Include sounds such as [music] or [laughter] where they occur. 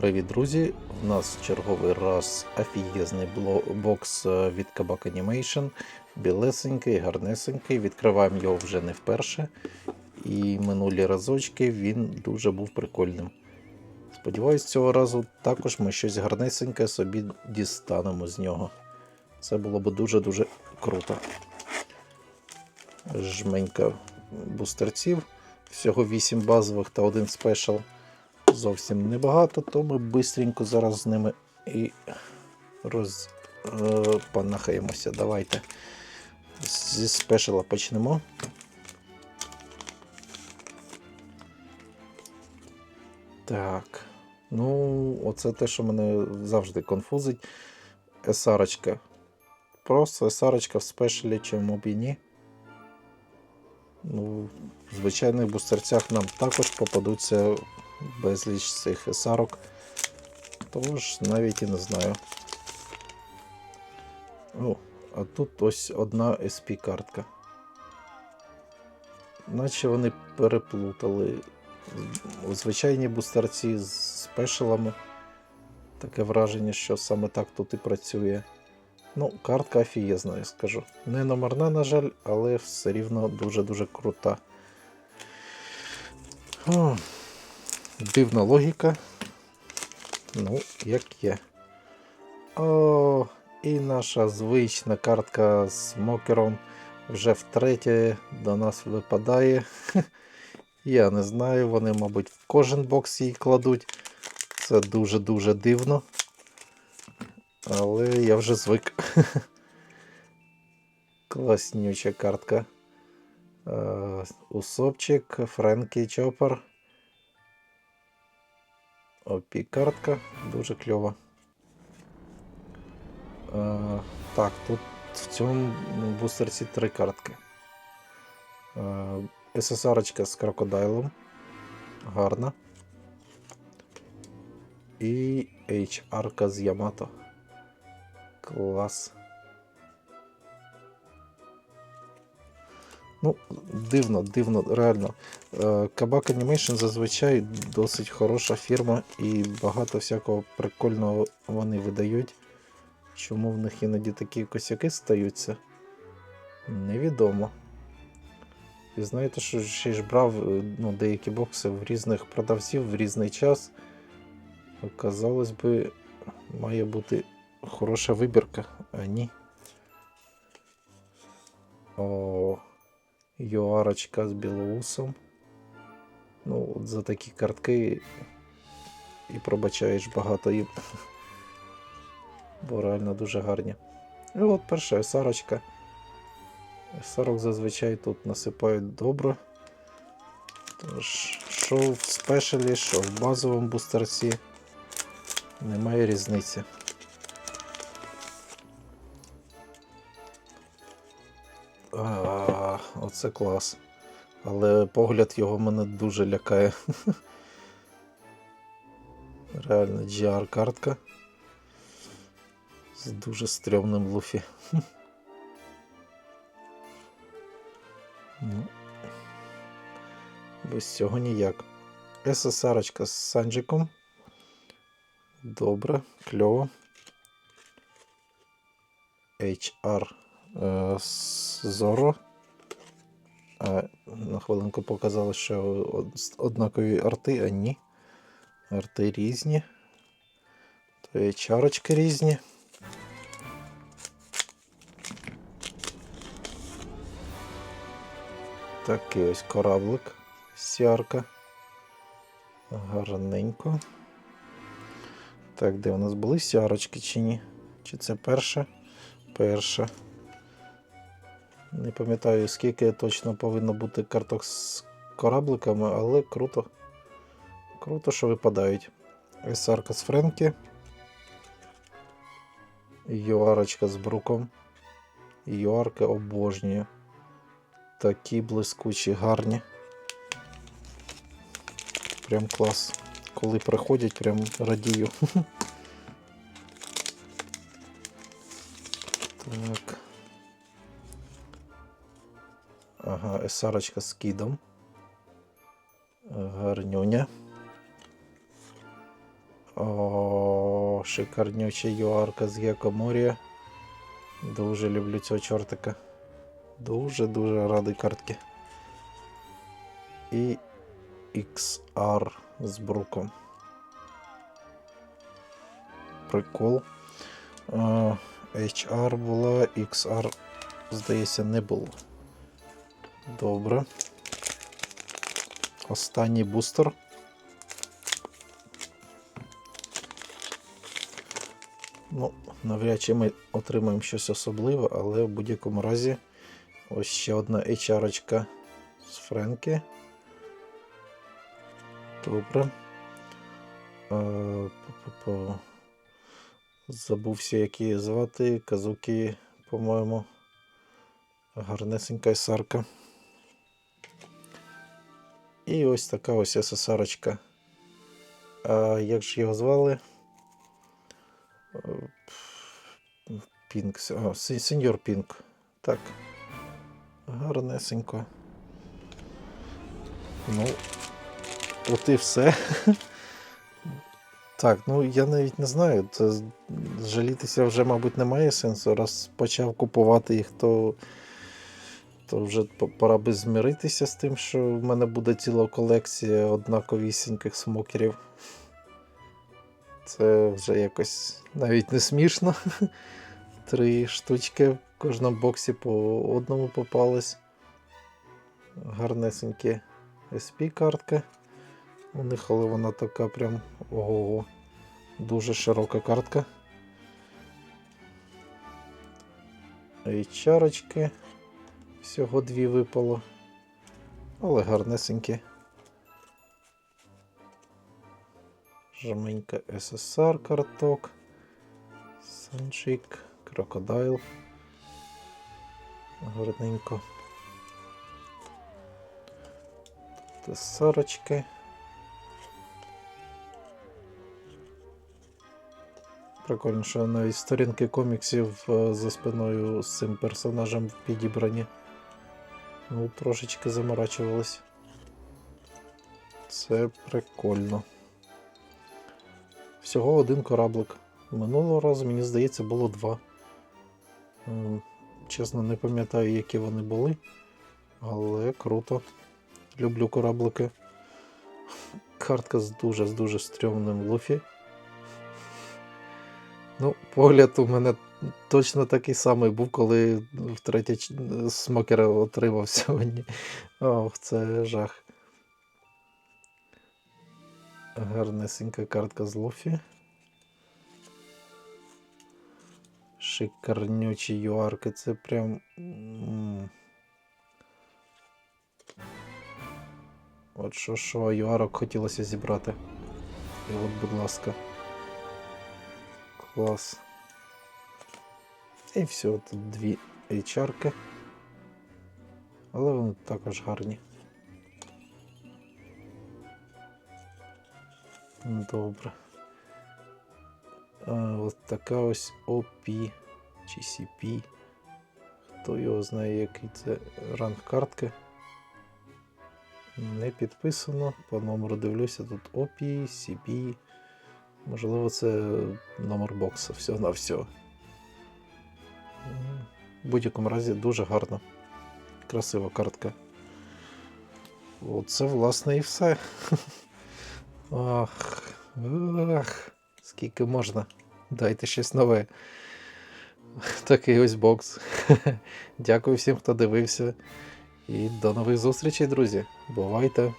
Привіт, друзі! У нас черговий раз офігезний бокс е, від Kabak Animation. Білесенький, гарнесенький. Відкриваємо його вже не вперше. І минулі разочки він дуже був прикольним. Сподіваюсь, цього разу також ми щось гарнесеньке собі дістанемо з нього. Це було б дуже-дуже круто. Жменька бустерців. Всього 8 базових та один спешл зовсім небагато, то ми швидко зараз з ними і розпанахаємося. Давайте зі спешала почнемо. Так. Ну, оце те, що мене завжди конфузить. Есарочка. Просто есарочка в спешалі, чому б і ні. Ну, в звичайних бустерцях нам також попадуться безліч цих есарок. Тож навіть і не знаю. О, а тут ось одна SP картка. Наче вони переплутали звичайні бустерці з спешалами. Таке враження, що саме так тут і працює. Ну, картка офігезна, я скажу. Не номерна, на жаль, але все рівно дуже-дуже крута. О, дивна логіка. Ну, як є. О, і наша звична картка з мокером вже втретє до нас випадає. [laughs] Я не знаю, вони, мабуть, в кожен бокс її кладуть. Це дуже-дуже дивно. Але я вже звик. [laughs] Класнюча картка. Е, Усопчик, Френкі Чопер. Опі картка, дуже кльова. Е, так, тут в цьому бустерці три картки. Е, ССР з крокодайлом. Гарна. І HR з Ямато. Клас. Ну, дивно, дивно, реально. Е, Kabak Animation зазвичай досить хороша фірма і багато всякого прикольного вони видають. Чому в них іноді такі косяки стаються? Невідомо. І знаєте, що ще ж брав е, ну, деякі бокси в різних продавців в різний час. Казалось би, має бути хороша вибірка, а ні. О, Юарочка з білоусом. Ну, от за такі картки і пробачаєш багато їм. Бо реально дуже гарні. І от перша сарочка. Сарок зазвичай тут насипають добре. Тож, що в спешалі, що в базовому бустерці. Немає різниці. Оце клас. Але погляд його мене дуже лякає. [laughs] Реально GR картка. З дуже стрьомним луфі. [laughs] Ну, Без цього ніяк. ССР з Санджиком. Добре, кльово. HR е, Зоро. А, на хвилинку показало, що однакові арти, а ні. Арти різні. То і чарочки різні. Такий ось кораблик. Сярка. Гарненько. Так, де у нас були сярочки чи ні? Чи це перша? Перша. Не пам'ятаю, скільки точно повинно бути карток з корабликами, але круто. Круто, що випадають. Есарка з Френкі. Юарочка з Бруком. Юарка обожнюю. Такі блискучі, гарні. Прям клас. Коли приходять, прям радію. [laughs] Так. Есарочка з кідом. Гарнюня. О, шикарнюча юарка з Гекоморія. Дуже люблю цього чортика. Дуже-дуже радий картки. І XR з бруком. Прикол. Е, HR була, XR, здається, не було. Добре. Останній бустер. Ну, навряд чи ми отримаємо щось особливе, але в будь-якому разі ось ще одна HR з Френки. Добре. Е. Забувся, як її звати. Казуки, по-моєму. Гарнесенька сарка. І ось така ось СССРочка. А як ж його звали? Пінк. Сен- сеньор Пінк. Так. Гарнесенько. Ну, от і все. [laughs] Так, ну я навіть не знаю. Це жалітися вже, мабуть, немає сенсу. Раз почав купувати їх, то, то вже пора би змиритися з тим, що в мене буде ціла колекція однаковісіньких смокерів. Це вже якось навіть не смішно. [laughs] Три штучки в кожному боксі по одному попались. Гарнесенькі SP картка. У них, але вона така прям ого. Дуже широка картка. HR-очки. Всього дві випало. Але гарнесенькі. Жменька СССР карток. Санчик, крокодайл. Гарненько. Тесарочки. Прикольно, що навіть сторінки коміксів е, за спиною з цим персонажем підібрані. Ну, трошечки заморачувались. Це прикольно. Всього один кораблик. Минулого разу, мені здається, було два. Ем, Чесно, не пам'ятаю, які вони були. Але круто. Люблю кораблики. Картка з дуже з дуже стрьомним луфі. Ну, погляд у мене точно такий самий був, коли втретє смокера отримав сьогодні. Ох, це жах. Гарнесенька картка з Луфі. Шикарнючі юарки, це прям. От що що юарок хотілося зібрати. І от, будь ласка. Клас. І все, тут дві HR-ки. Але вони також гарні. Добре. А, от така ось OP чи CP. Хто його знає, який це ранг картки. Не підписано. По номеру дивлюся, тут OP, CP. Можливо, це номер бокса, все на все. В будь-якому разі дуже гарна. Красива картка. Оце, власне, і все. [laughs] Ах, ах, скільки можна. Дайте щось нове. Такий ось бокс. [laughs] Дякую всім, хто дивився. І до нових зустрічей, друзі. Бувайте!